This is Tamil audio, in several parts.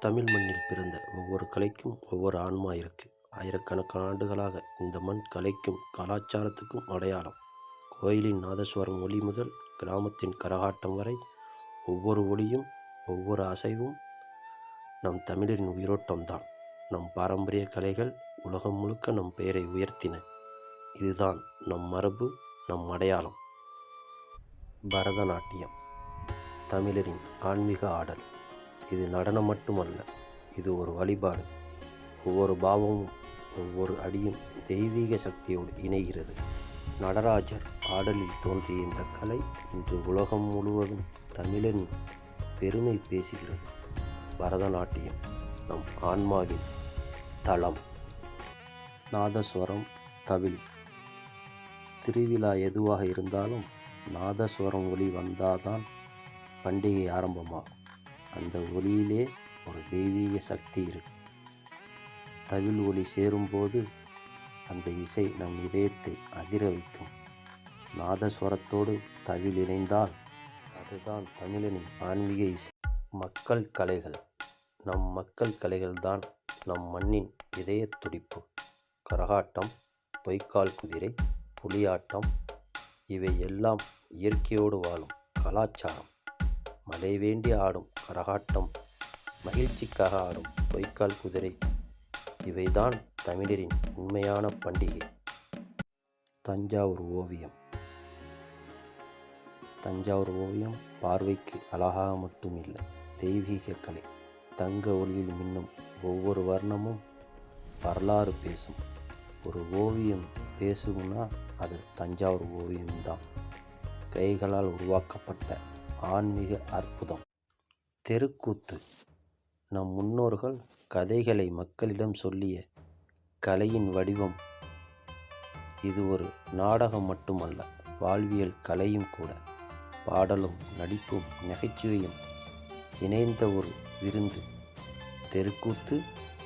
தமிழ் மண்ணில் பிறந்த ஒவ்வொரு கலைக்கும் ஒவ்வொரு ஆன்மா இருக்கு. ஆயிரக்கணக்கான ஆண்டுகளாக இந்த மண் கலைக்கும் கலாச்சாரத்துக்கும் அடையாளம். கோயிலின் நாதஸ்வரம் ஒலி முதல் கிராமத்தின் கரகாட்டம் வரை ஒவ்வொரு ஒலியும் ஒவ்வொரு அசைவும் நம் தமிழரின் உயிரோட்டம்தான். நம் பாரம்பரிய கலைகள் உலகம் முழுக்க நம் பெயரை உயர்த்தின. இதுதான் நம் மரபு நம் அடையாளம். பரதநாட்டியம் தமிழரின் ஆன்மீக ஆடல். இது நடனம் மட்டுமல்ல இது ஒரு வழிபாடு. ஒவ்வொரு பாவமும் ஒவ்வொரு அடியும் தெய்வீக சக்தியோடு இணைகிறது. நடராஜர் ஆடலில் தோன்றிய இந்த கலை இன்று உலகம் முழுவதும் தமிழன் பெருமை பேசுகிறது. பரதநாட்டியம் நம் ஆன்மாவின் தளம். நாதஸ்வரம் தவில். திருவிழா எதுவாக இருந்தாலும் நாதஸ்வரம் ஒளி வந்தாதான் பண்டிகை ஆரம்பமாகும் அந்த ஒளியிலே ஒரு தெய்வீக சக்தி இருக்கு. தவில் ஒளி சேரும்போது அந்த இசை நம் இதயத்தை அதிர வைக்கும். நாதஸ்வரத்தோடு தவில் இணைந்தால் அதுதான் தமிழனின் ஆன்மீக இசை. மக்கள் கலைகள். நம் மக்கள் கலைகள்தான் நம் மண்ணின் இதய துடிப்பு. கரகாட்டம் பொய்க்கால் குதிரை புலியாட்டம் இவை எல்லாம் இயற்கையோடு வாழும் கலாச்சாரம். மலை வேண்டி ஆடும் கரகாட்டம் மகிழ்ச்சிக்காக ஆடும் பொய்க்கால் குதிரை. இவைதான் தமிழரின் உண்மையான பண்டிகை. தஞ்சாவூர் ஓவியம். தஞ்சாவூர் ஓவியம் பார்வைக்கு அழகாக மட்டும் இல்லை தெய்வீக கலை. தங்க ஒளியில் மின்னும் ஒவ்வொரு வர்ணமும் வரலாறு பேசும். ஒரு ஓவியம் பேசும்னா அது தஞ்சாவூர் ஓவியம்தான். கைகளால் உருவாக்கப்பட்ட ஆன்மீக அற்புதம். தெருக்கூத்து. நம் முன்னோர்கள் கதைகளை மக்களிடம் சொல்லிய கலையின் வடிவம். இது ஒரு நாடகம் மட்டுமல்ல வாழ்வியல் கலையும் கூட. பாடலும் நடிப்பும் நகைச்சுவையும் இணைந்த ஒரு விருந்து. தெருக்கூத்து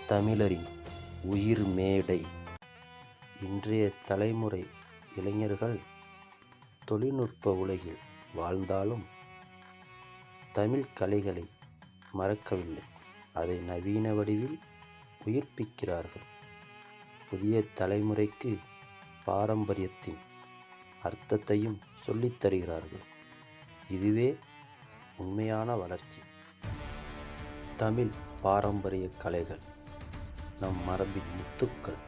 தமிழரின் உயிர் மேடை. இன்றைய தலைமுறை இளைஞர்கள் தொழில்நுட்ப உலகில் வாழ்ந்தாலும் தமிழ் கலைகளை மறக்கவில்லை. அதை நவீன வடிவில் உயிர்ப்பிக்கிறார்கள். புதிய தலைமுறைக்கு பாரம்பரியத்தின் அர்த்தத்தையும் சொல்லித் தருகிறார்கள். இதுவே உண்மையான வளர்ச்சி. தமிழ் பாரம்பரிய கலைகள் நம் மரபின் முத்துக்கள்.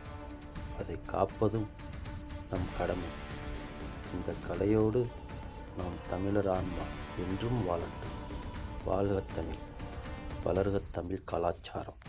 அதை காப்பதும் நம் கடமை. இந்த கலையோடு நாம் தமிழர் ஆன்மா என்றும் வாழட்டும். வாழ்க தமிழ் வளர்க தமிழ் கலாச்சாரம்.